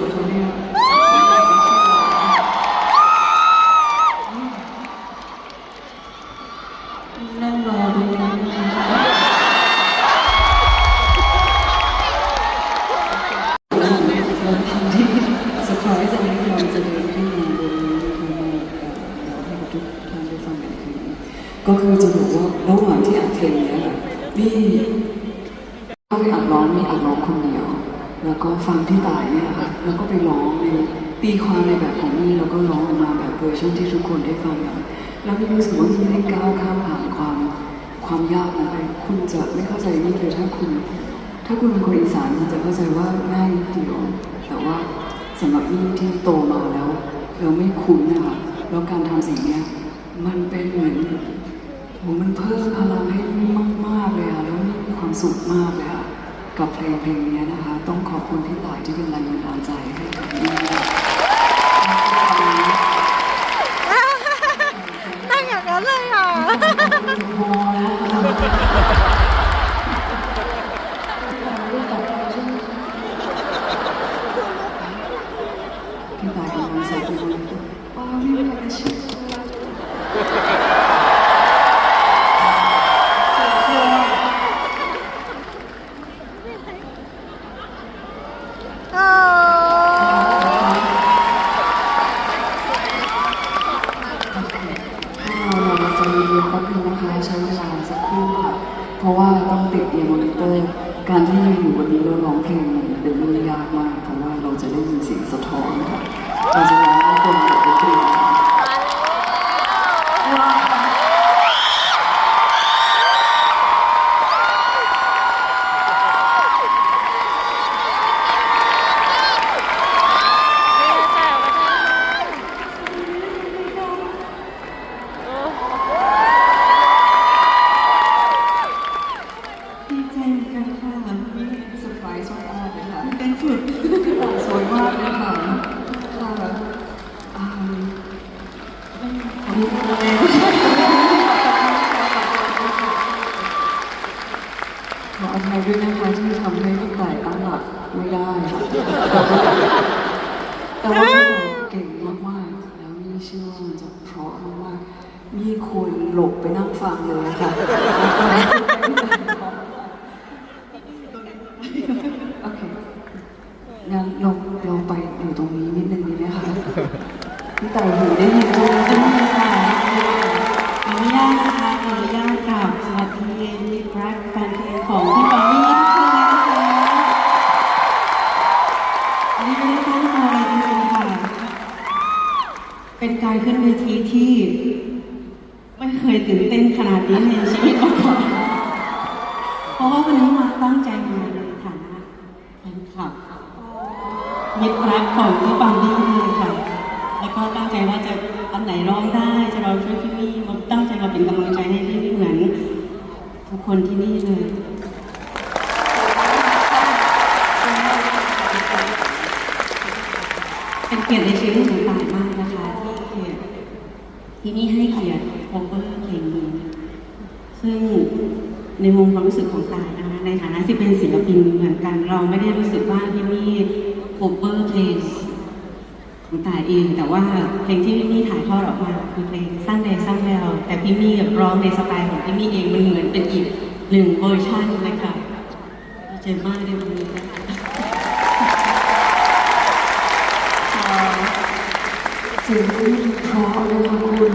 สดๆเลยเนี่ยนั่งรอดูนะคะเราทำที่เซอร์ไพรส์อันนี้เราจะเดินขึ้นมาบนนี้นะคะเราให้ทุกท่านได้ฟังกันอีกทีก็คือจะบอกว่าระหว่างที่อัดเพลงเนี้ยค่ะมี่ก็ไปอัดร้องมีอัดร้องคนเดียว แล้วก็ฟังที่ตายเนี่ยนะคะแล้วก็ไปร้องในตีความในแบบของมี่แล้วก็ร้องออกมาแบบเวอร์ชันที่ทุกคนได้ฟังกันแล้วมี่รู้สึกว่ามี่ได้ก้าวข้ามผ่านความความยากนั้นไปคุณจะไม่เข้าใจนี่เลยถ้าคุณ ถ้าคุณเป็นคนอีสานคุณจะเข้าใจว่าง่ายนิดเดียวแต่ว่าสำหรับมี่ที่โตมาแล้วเราไม่คุ้นนะคะแล้วการทำสิ่งเนี้ยมันเป็นเหมือนโหมันเพิ่มพลังให้มี่มากๆเลยอะแล้วมี่มีความสุขมากเลยอะ กับเพลงเพลงนี้นะคะ ต้องขอบคุณพี่ต่ายที่เป็นแรงบันดาลใจให้กับมี่ตั้งอย่างนั้นเลยอะพี่ต่ายกำลังใส่ตัวว้าวนี่เป็นอะไรชื่อีมอนิเตอร์การที่ยืนอยู่วันนี้เราร้องเพลงเป็นเรื่องยากมากเพราะว่าเราจะได้ยินเสียงสะท้อนค่ะเราจะร้อง ขออภัยด้วยนะคะที่ทำให้พี่ต่ายตั้งหลักไม่ได้ค่ะแต่ว่าพี่ต่าเก่งมากๆ แล้วมีเชื่อว่ามันจะเพราะมากๆมีควรหลบไปนั่งฟังเลยค่ะโอเคงั้นเราเราไปอยู่ตรงนี้นิดนึงดีไหมคะพี่ไต่หูได้ยินตรงนี้ไหม ไม่เคยตื่นเต้นขนาดนี้ในชีวิตมาก่อนเพราะว่าวันนี้มาตั้งใจมาในฐานะแฟนคลับมิตรรักของพี่ปามี่เลยค่ะ แล้วก็ตั้งใจว่าจะอันไหนร้องได้จะร้องช่วยพี่มี่มาตั้งใจมาเป็นกำลังใจให้พี่มี่เหมือนทุกคนที่นี่เลยเป็นเกียรติในชีวิตของตายมากนะคะที่ที่นี่ให้เกียรติ โคเวอร์เพลงนี้ ซึ่งในมุมความรู้สึกของตายนะคะในฐานะที่เป็นศิลปินเหมือนกัน เราไม่ได้รู้สึกว่าพี่มี่โคเวอร์เพลงของตายเอง แต่ว่าเพลงที่พี่มี่ถ่ายทอดออกมาคือเพลงสร้างแดงสร้างแววแต่พี่มี่ร้องในสไตล์ของพี่มี่เองมันเหมือนเป็นอีกหนึ่งเวอร์ชันเลยค่ะดีใจมากในวันนี้นะคะ เสียงที่เพราะเลยค่ะคุณ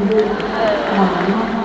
หวานมาก